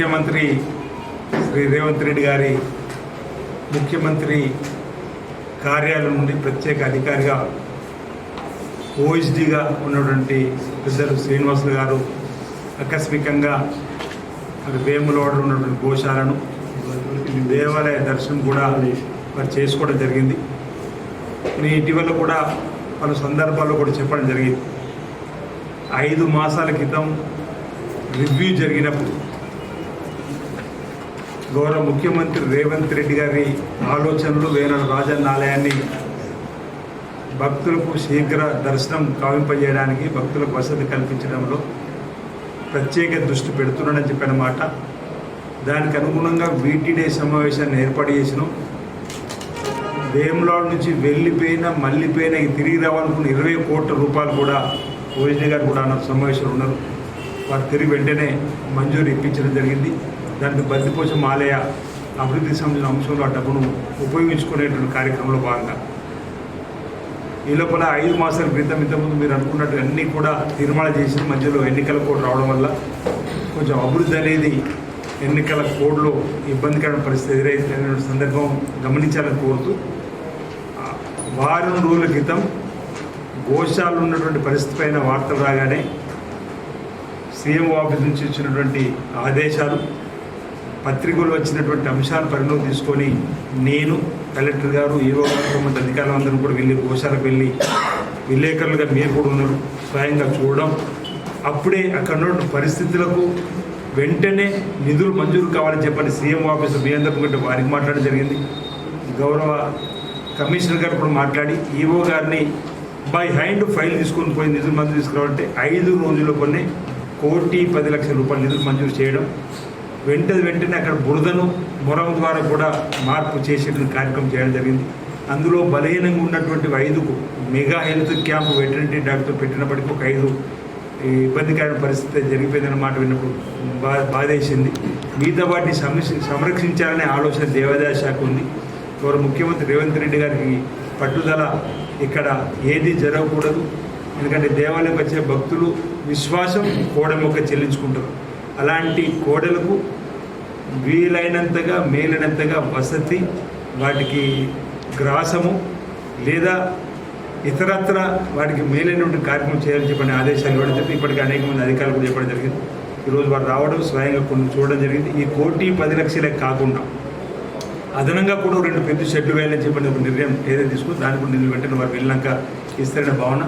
ముఖ్యమంత్రి శ్రీ రేవంత్ రెడ్డి గారి ముఖ్యమంత్రి కార్యాలయం నుండి ప్రత్యేక అధికారిగా ఓఎస్డిగా ఉన్నటువంటి పెద్దలు శ్రీనివాసులు గారు ఆకస్మికంగా మరి వేములవాడలో ఉన్నటువంటి గోశాలను దేవాలయ దర్శనం కూడా మరి చేసుకోవడం జరిగింది. నేను ఇటీవల కూడా పలు సందర్భాల్లో కూడా చెప్పడం జరిగింది. ఐదు మాసాల క్రితం రివ్యూ జరిగినప్పుడు గౌరవ ముఖ్యమంత్రి రేవంత్ రెడ్డి గారి ఆలోచనలు వేనాడు రాజన్న ఆలయాన్ని భక్తులకు శీఘ్ర దర్శనం కావింపజేయడానికి భక్తులకు వసతి కల్పించడంలో ప్రత్యేక దృష్టి పెడుతున్నాడని చెప్పిన మాట. దానికి అనుగుణంగా వీటీడే సమావేశాన్ని ఏర్పాటు చేసినాం. వేములాడు నుంచి వెళ్ళిపోయిన మళ్ళీపోయిన తిరిగి రావాలనుకున్న ఇరవై కోట్ల రూపాయలు కూడా ఓజీ గారు కూడా అన్న సమావేశంలో ఉన్నారు. వారు తిరిగి వెంటనే మంజూరు ఇప్పించడం జరిగింది. దానికి బందిపోచం ఆలయ అభివృద్ధి సంబంధించిన అంశంలో ఆ డబ్బును ఉపయోగించుకునేటువంటి కార్యక్రమంలో భాగంగా. ఈ లోపల ఐదు మాసాల క్రితం ఇంతకుముందు మీరు అనుకున్నట్టు అన్నీ కూడా నిర్మాణం చేసి మధ్యలో ఎన్నికల కోడ్ రావడం వల్ల కొంచెం అభివృద్ధి అనేది ఎన్నికల కోడ్లో ఇబ్బందికరమైన పరిస్థితి ఎదురైన సందర్భం గమనించాలని కోరుతూ వారం రోజుల క్రితం గోశాలు ఉన్నటువంటి పరిస్థితి పైన వార్తలు రాగానే సీఎం ఆఫీస్ నుంచి ఇచ్చినటువంటి ఆదేశాలు పత్రికలు వచ్చినటువంటి అంశాలు పరిగణలోకి తీసుకొని నేను కలెక్టర్ గారు ఏవో గారు కొంత అధికారులు అందరూ కూడా వెళ్ళి గోశాలకు వెళ్ళి విలేకరులుగా మీరు కూడా ఉన్నారు. స్వయంగా చూడడం. అప్పుడే అక్కడ ఉన్న పరిస్థితులకు వెంటనే నిధులు మంజూరు కావాలని చెప్పని సీఎం ఆఫీసు మీ కంటే వారికి మాట్లాడడం జరిగింది. గౌరవ కమిషనర్ గారు కూడా మాట్లాడి ఈవో గారిని బై హ్యాండ్ ఫైల్ తీసుకొని పోయి నిధులు మంజూరు తీసుకురావాలంటే ఐదు రోజుల్లో కొన్ని కోటి పది లక్షల రూపాయలు నిధులు మంజూరు చేయడం. వెంటది వెంటనే అక్కడ బురదను మొరం ద్వారా కూడా మార్పు చేసేటువంటి కార్యక్రమం చేయడం జరిగింది. అందులో బలహీనంగా ఉన్నటువంటి ఐదుకు mega health camp veterinary doctor పెట్టినప్పటికీ ఒక ఐదు ఈ ఇబ్బందికరమైన పరిస్థితి జరిగిపోయిందన్న మాట విన్నప్పుడు బా బాధేసింది. మిగతా వాటిని సంరక్షించాలనే ఆలోచన దేవాదాయ శాఖ ఉంది. గౌరవ ముఖ్యమంత్రి రేవంత్ రెడ్డి గారికి పట్టుదల ఇక్కడ ఏది జరగకూడదు. ఎందుకంటే దేవాలయం వచ్చే భక్తులు విశ్వాసం కోడమొక్క చెల్లించుకుంటారు. అలాంటి కోడలకు వీలైనంతగా మేలైనంతగా వసతి వాటికి గ్రాసము లేదా ఇతరత్ర వాటికి మేలైనటువంటి కార్యక్రమం చేయాలని చెప్పని ఆదేశాలు ఇవ్వడం జరిగింది. ఇప్పటికీ అనేక మంది అధికారులు కూడా చెప్పడం జరిగింది. ఈరోజు వారు రావడం స్వయంగా కొన్ని చూడడం జరిగింది. ఈ కోటి పది లక్షలే కాకుండా అదనంగా కూడా రెండు పెద్ద షెడ్లు వేయాలని చెప్పిన ఒక నిర్ణయం ఏదైతే తీసుకుని దానికి కూడా నిధులు వెంటనే వారు వెళ్ళినాక ఇస్తారనే భావన.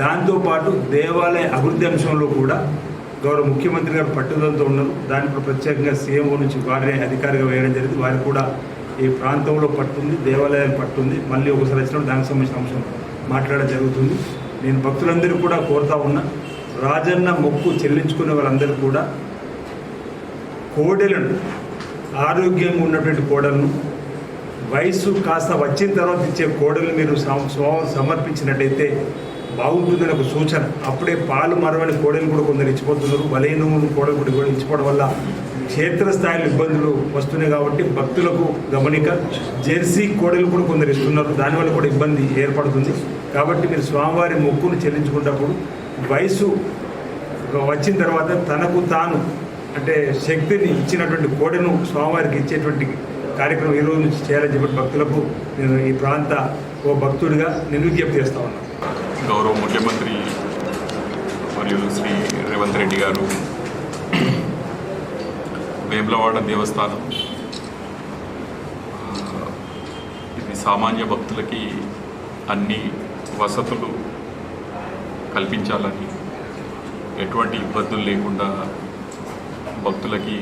దాంతోపాటు దేవాలయ అభివృద్ధి అంశంలో కూడా గౌరవ ముఖ్యమంత్రి గారు పట్టుదలతో ఉన్నారు దానికి కూడా ప్రత్యేకంగా సీఎంఓ నుంచి వారినే అధికారిగా వేయడం జరిగింది. వారికి కూడా ఈ ప్రాంతంలో పట్టుంది దేవాలయాలు పట్టుంది. మళ్ళీ ఒకసారి వచ్చినప్పుడు దానికి సంబంధించిన అంశం మాట్లాడడం జరుగుతుంది. నేను భక్తులందరూ కూడా కోరుతా ఉన్నా రాజన్న మొక్కు చెల్లించుకునే వారందరూ కూడా కోడెలను ఆరోగ్యంగా ఉన్నటువంటి కోడలను వయసు కాస్త వచ్చిన తర్వాత ఇచ్చే కోడలు మీరు సమర్పించినట్టయితే బాగుంటుందని ఒక సూచన. అప్పుడే పాలు మరవని కోడలు కూడా కొందరు ఇచ్చిపోతున్నారు. బలహీన కోడలు కూడా కూడా ఇచ్చిపోవడం వల్ల క్షేత్రస్థాయిలో ఇబ్బందులు వస్తున్నాయి కాబట్టి భక్తులకు గమనిక జెర్సీ కోడలు కూడా కొందరు ఇస్తున్నారు. దానివల్ల కూడా ఇబ్బంది ఏర్పడుతుంది. కాబట్టి మీరు స్వామివారి మొక్కును చెల్లించుకున్నప్పుడు వయసు వచ్చిన తర్వాత తనకు తాను అంటే శక్తిని ఇచ్చినటువంటి కోడెను స్వామివారికి ఇచ్చేటువంటి కార్యక్రమం ఈరోజు రోజు నుంచి చేయాలని చెప్పి భక్తులకు నేను ఈ ప్రాంత ఓ భక్తుడిగా నేను విజ్ఞప్తి చేస్తా ఉన్నాను గౌరవ ముఖ్యమంత్రి మరియు శ్రీ రేవంత్ రెడ్డి గారు వేములవాడ దేవస్థానం. ఇది సామాన్య భక్తులకి అన్ని వసతులు కల్పించాలని ఎటువంటి ఇబ్బందులు లేకుండా భక్తులకి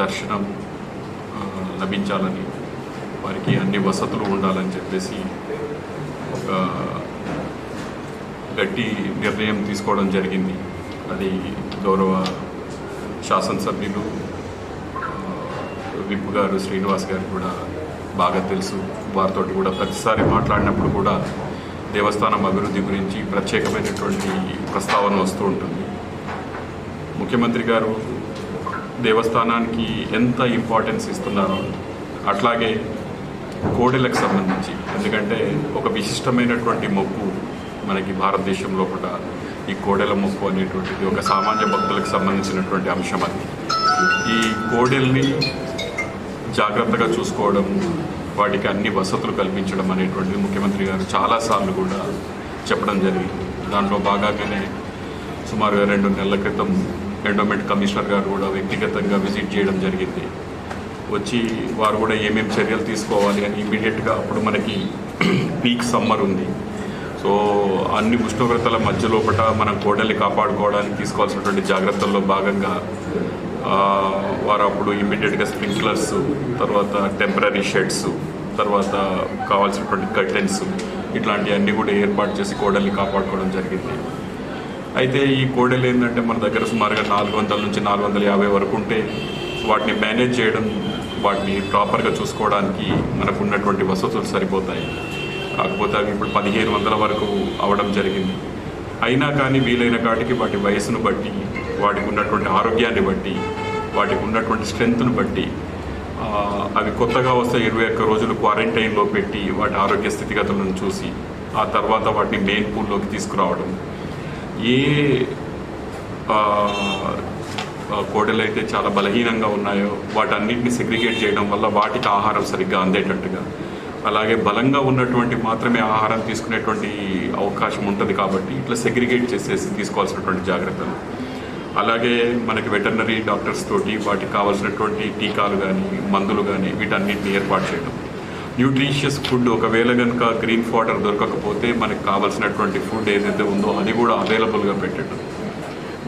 దర్శనం లభించాలని వారికి అన్ని వసతులు ఉండాలని చెప్పేసి ఒక గట్టి నిర్ణయం తీసుకోవడం జరిగింది. అది గౌరవ శాసనసభ్యులు విప్ గారు శ్రీనివాస్ గారు కూడా బాగా తెలుసు. వారితో కూడా ప్రతిసారి మాట్లాడినప్పుడు కూడా దేవస్థానం అభివృద్ధి గురించి ప్రత్యేకమైనటువంటి ప్రస్తావన వస్తూ ఉంటుంది. ముఖ్యమంత్రి గారు దేవస్థానానికి ఎంత ఇంపార్టెన్స్ ఇస్తున్నారో అట్లాగే కోడెలకు సంబంధించి. ఎందుకంటే ఒక విశిష్టమైనటువంటి మొక్కు మనకి భారతదేశంలో కూడా ఈ కోడెల మొక్కు అనేటువంటిది ఒక సామాన్య భక్తులకు సంబంధించినటువంటి అంశం అది. ఈ కోడెల్ని జాగ్రత్తగా చూసుకోవడం వాటికి అన్ని వసతులు కల్పించడం అనేటువంటిది ముఖ్యమంత్రి గారు చాలాసార్లు కూడా చెప్పడం జరిగింది. దాంట్లో భాగంగానే సుమారుగా రెండు నెలల క్రితం ఎండోమెంట్ కమిషనర్ గారు కూడా వ్యక్తిగతంగా విజిట్ చేయడం జరిగింది. వచ్చి వారు కూడా ఏమేమి చర్యలు తీసుకోవాలి అని ఇమీడియట్గా అప్పుడు మనకి పీక్ సమ్మర్ ఉంది. సో అన్ని ఉష్ణోగ్రతల మధ్య లోపల మనం కోడల్ని కాపాడుకోవడానికి తీసుకోవాల్సినటువంటి జాగ్రత్తల్లో భాగంగా వారు అప్పుడు ఇమ్మీడియట్గా స్ప్రింక్లర్స్ తర్వాత టెంపరీ షెడ్స్ తర్వాత కావాల్సినటువంటి కర్టెన్స్ ఇట్లాంటివన్నీ కూడా ఏర్పాటు చేసి కోడల్ని కాపాడుకోవడం జరిగింది. అయితే ఈ కోడలు ఏంటంటే మన దగ్గర సుమారుగా నాలుగు వందల నుంచి నాలుగు వందల యాభై వరకు ఉంటే వాటిని మేనేజ్ చేయడం వాటిని ప్రాపర్గా చూసుకోవడానికి మనకు ఉన్నటువంటి వసతులు సరిపోతాయి. కాకపోతే అవి ఇప్పుడు పదిహేను వందల వరకు అవడం జరిగింది. అయినా కానీ వీలైన కాటికి వాటి వయసును బట్టి వాటికి ఉన్నటువంటి ఆరోగ్యాన్ని బట్టి వాటికి ఉన్నటువంటి స్ట్రెంగ్త్ను బట్టి అవి కొత్తగా వస్తే ఇరవై ఒక్క రోజులు క్వారంటైన్లో పెట్టి వాటి ఆరోగ్య స్థితిగతులను చూసి ఆ తర్వాత వాటిని మెయిన్ పూల్లోకి తీసుకురావడం. ఏ కోడలు అయితే చాలా బలహీనంగా ఉన్నాయో వాటన్నిటిని సెగ్రిగేట్ చేయడం వల్ల వాటికి ఆహారం సరిగ్గా అందేటట్టుగా. అలాగే బలంగా ఉన్నటువంటి మాత్రమే ఆహారం తీసుకునేటువంటి అవకాశం ఉంటుంది కాబట్టి ఇట్లా సెగ్రిగేట్ చేసేసి తీసుకోవాల్సినటువంటి జాగ్రత్తలు. అలాగే మనకి వెటర్నరీ డాక్టర్స్ తోటి వాటికి కావాల్సినటువంటి టీకాలు కానీ మందులు కానీ వీటన్నిటిని ఏర్పాటు చేయడం. న్యూట్రిషియస్ ఫుడ్ ఒకవేళ కనుక గ్రీన్ వాటర్ దొరకకపోతే మనకు కావాల్సినటువంటి ఫుడ్ ఏదైతే ఉందో అది కూడా అవైలబుల్గా పెట్టడం.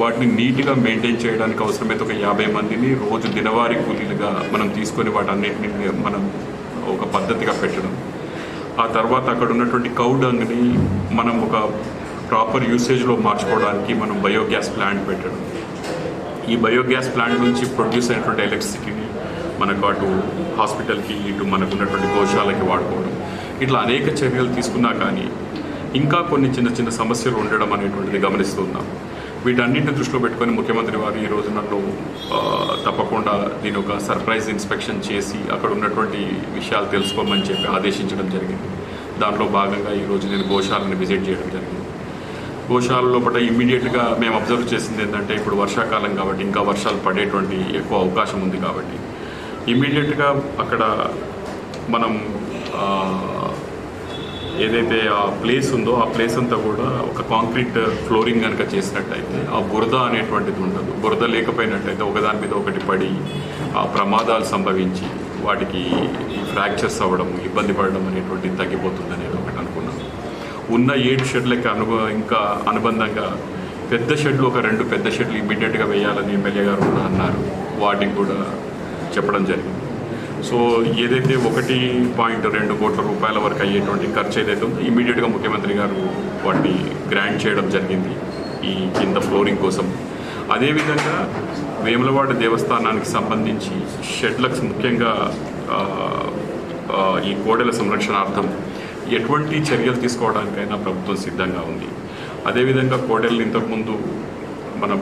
వాటిని నీట్గా మెయింటైన్ చేయడానికి అవసరమైతే ఒక యాభై మందిని రోజు దినవారీ కూలీలుగా మనం తీసుకొని వాటన్నిటిని మనం ఒక పద్ధతిగా పెట్టడం. ఆ తర్వాత అక్కడ ఉన్నటువంటి కౌడంగ్ని మనం ఒక ప్రాపర్ యూసేజ్లో మార్చుకోవడానికి మనం బయోగ్యాస్ ప్లాంట్ పెట్టడం. ఈ బయోగ్యాస్ ప్లాంట్ నుంచి ప్రొడ్యూస్ అయినటువంటి ఎలక్ట్రిసిటీని మనకు అటు హాస్పిటల్కి ఇటు మనకు ఉన్నటువంటి గోశాలకి వాడుకోవడం. ఇట్లా అనేక చర్యలు తీసుకున్నా కానీ ఇంకా కొన్ని చిన్న చిన్న సమస్యలు ఉండడం అనేటువంటిది గమనిస్తున్నాం వీటన్నింటిని దృష్టిలో పెట్టుకొని ముఖ్యమంత్రి వారు ఈ రోజు తప్పకుండా దీని ఒక సర్ప్రైజ్ ఇన్స్పెక్షన్ చేసి అక్కడ ఉన్నటువంటి విషయాలు తెలుసుకోమని చెప్పి ఆదేశించడం జరిగింది. దాంట్లో భాగంగా ఈరోజు నేను గోశాలను విజిట్ చేయడం జరిగింది. గోశాల లోపల ఇమ్మీడియట్గా మేము అబ్జర్వ్ చేసింది ఏంటంటే ఇప్పుడు వర్షాకాలం కాబట్టి ఇంకా వర్షాలు పడేటువంటి ఎక్కువ అవకాశం ఉంది కాబట్టి. ఇమ్మీడియట్గా అక్కడ మనం ఏదైతే ఆ ప్లేస్ ఉందో ఆ ప్లేస్ అంతా కూడా ఒక కాంక్రీట్ ఫ్లోరింగ్ కనుక చేసినట్టయితే ఆ బురద అనేటువంటిది ఉండదు. బురద లేకపోయినట్టయితే ఒకదాని మీద ఒకటి పడి ఆ ప్రమాదాలు సంభవించి వాటికి ఫ్రాక్చర్స్ అవ్వడం ఇబ్బంది పడడం అనేటువంటిది తగ్గిపోతుంది అనేది ఒకటి అనుకున్నాను. ఉన్న ఏడు షెడ్లకి అనుభవం ఇంకా అనుబంధంగా పెద్ద షెడ్లు ఒక రెండు పెద్ద షెడ్లు ఇమ్మీడియట్గా వేయాలని ఎమ్మెల్యే గారు కూడా అన్నారు. వాటికి కూడా చెప్పడం జరిగింది. సో ఏదైతే ఒకటి పాయింట్ రెండు కోట్ల రూపాయల వరకు అయ్యేటువంటి ఖర్చు ఏదైతే ఉందో ఇమీడియట్గా ముఖ్యమంత్రి గారు వాటిని గ్రాంట్ చేయడం జరిగింది ఈ కింద ఫ్లోరింగ్ కోసం. అదేవిధంగా వేములవాడ దేవస్థానానికి సంబంధించి షెడ్లకు ముఖ్యంగా ఈ కోడెల సంరక్షణార్థం ఎటువంటి చర్యలు తీసుకోవడానికైనా ప్రభుత్వం సిద్ధంగా ఉంది. అదేవిధంగా కోడెలను ఇంతకుముందు మనం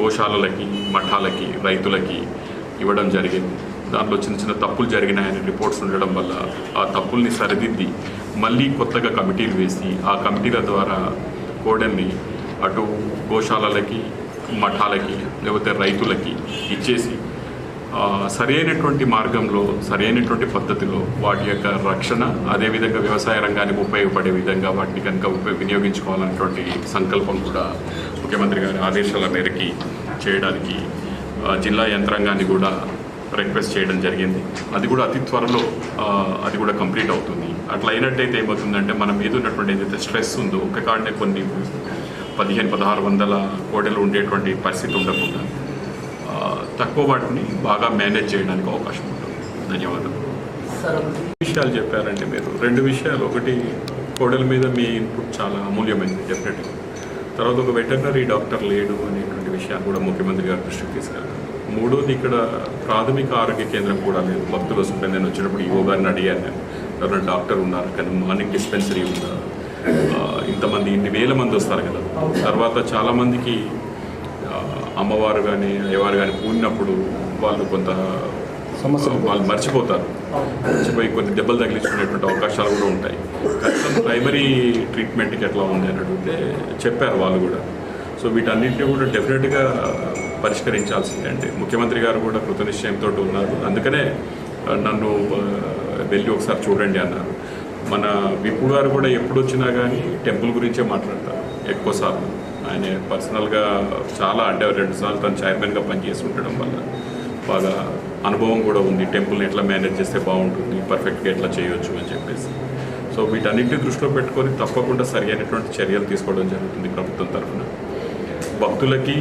గోశాలలకి మఠాలకి రైతులకి ఇవ్వడం జరిగింది. దాంట్లో చిన్న చిన్న తప్పులు జరిగినాయని రిపోర్ట్స్ ఉండడం వల్ల ఆ తప్పుల్ని సరిదిద్ది మళ్ళీ కొత్తగా కమిటీలు వేసి ఆ కమిటీల ద్వారా కోడల్ని అటు గోశాలలకి మఠాలకి లేకపోతే రైతులకి ఇచ్చేసి సరైనటువంటి మార్గంలో సరైనటువంటి పద్ధతిలో వాటి యొక్క రక్షణ అదేవిధంగా వ్యవసాయ రంగానికి ఉపయోగపడే విధంగా వాటిని కనుక ఉపయోగ వినియోగించుకోవాలన్నటువంటి సంకల్పం కూడా ముఖ్యమంత్రి గారి ఆదేశాల మేరకి చేయడానికి జిల్లా యంత్రాంగాన్ని కూడా రిక్వెస్ట్ చేయడం జరిగింది. అది కూడా అతి త్వరలో అది కూడా కంప్లీట్ అవుతుంది. అట్లా అయినట్టయితే ఏమవుతుందంటే మన మీద ఉన్నటువంటి ఏదైతే స్ట్రెస్ ఉందో ఒక కాడనే కొన్ని పదిహేను పదహారు వందల కోడలు ఉండేటువంటి పరిస్థితి ఉండకుండా తక్కువ వాటిని బాగా మేనేజ్ చేయడానికి అవకాశం ఉంటుంది. ధన్యవాదాలు. విషయాలు చెప్పారండి మీరు రెండు విషయాలు. ఒకటి కోడల మీద మీ ఇన్పుట్ చాలా అమూల్యమైనది డెఫినెట్గా తర్వాత ఒక వెటర్నరీ డాక్టర్ లేడు అనేటువంటి విషయాన్ని కూడా ముఖ్యమంత్రి గారి దృష్టికి తీసుకెళ్తాను మూడోది ఇక్కడ ప్రాథమిక ఆరోగ్య కేంద్రం కూడా లేదు. భక్తులు వస్తుంటే నేను వచ్చినప్పుడు గారిని అడిగాను నేను. ఎవరైనా డాక్టర్ ఉన్నారు కానీ మార్నింగ్ డిస్పెన్సరీ ఆ, ఇంతమంది ఇన్ని వేల మంది వస్తారు కదా. తర్వాత చాలామందికి అమ్మవారు కానీ అయ్యవారు కానీ కూడినప్పుడు వాళ్ళు కొంత సమస్య వాళ్ళు మర్చిపోతారు. మర్చిపోయి కొన్ని దెబ్బలు తగిలించుకునేటువంటి అవకాశాలు కూడా ఉంటాయి. కనీసం ప్రైమరీ ట్రీట్మెంట్కి ఎట్లా ఉంది అని అడిగితే చెప్పారు వాళ్ళు కూడా. సో వీటన్నింటినీ కూడా డెఫినెట్గా పరిష్కరించాల్సిందే అంటే ముఖ్యమంత్రి గారు కూడా కృతనిశ్చయంతో ఉన్నారు. అందుకనే నన్ను వెళ్ళి ఒకసారి చూడండి అన్నారు. మన విప్పు గారు కూడా ఎప్పుడు వచ్చినా కానీ టెంపుల్ గురించే మాట్లాడతారు. ఎక్కువసార్లు ఆయన పర్సనల్గా చాలా అంటే రెండు సార్లు తను చైర్మన్గా పనిచేసి ఉండడం వల్ల బాగా అనుభవం కూడా ఉంది. టెంపుల్ని ఎట్లా మేనేజ్ చేస్తే బాగుంటుంది పర్ఫెక్ట్గా ఎట్లా చేయొచ్చు అని చెప్పేసి. సో వీటన్నిటిని దృష్టిలో పెట్టుకొని తప్పకుండా సరి అయినటువంటి చర్యలు తీసుకోవడం జరుగుతుంది ప్రభుత్వం తరఫున. భక్తులకి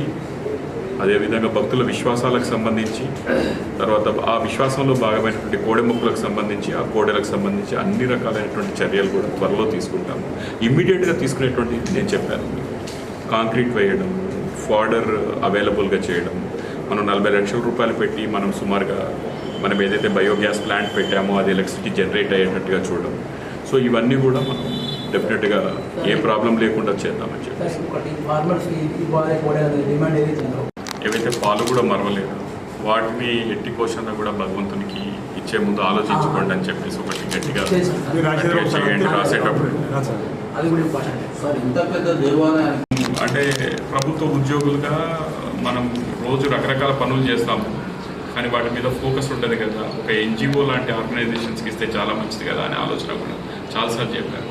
అదేవిధంగా భక్తుల విశ్వాసాలకు సంబంధించి తర్వాత ఆ విశ్వాసంలో భాగమైనటువంటి కోడెముక్కలకు సంబంధించి ఆ కోడెలకు సంబంధించి అన్ని రకాలైనటువంటి చర్యలు కూడా త్వరలో తీసుకుంటాము. ఇమ్మీడియట్గా తీసుకునేటువంటి నేను చెప్పాను. కాంక్రీట్ వేయడం ఫాడర్ అవైలబుల్గా చేయడం మనం నలభై లక్షల రూపాయలు పెట్టి మనం సుమారుగా మనం ఏదైతే బయోగ్యాస్ ప్లాంట్ పెట్టామో అది ఎలక్ట్రిసిటీ జనరేట్ అయ్యేటట్టుగా చూడడం. సో ఇవన్నీ కూడా మనం డెఫినెట్గా ఏ ప్రాబ్లం లేకుండా చేద్దామని చెప్పి ఏవైతే పాలు కూడా మరవలేదు వాటిని ఎట్టి కోశాన్ని కూడా భగవంతునికి ఇచ్చే ముందు ఆలోచించుకోండి అని చెప్పేసి ఒకటి గట్టిగా రాసేటప్పుడు. చేయండి అంటే ప్రభుత్వ ఉద్యోగులుగా మనం రోజు రకరకాల పనులు చేస్తాము. కానీ వాటి మీద ఫోకస్ ఉంటుంది కదా. ఒక ఎన్జిఓ లాంటి ఆర్గనైజేషన్స్కి ఇస్తే చాలా మంచిది కదా అనే ఆలోచన కూడా చాలాసార్లు చెప్పారు.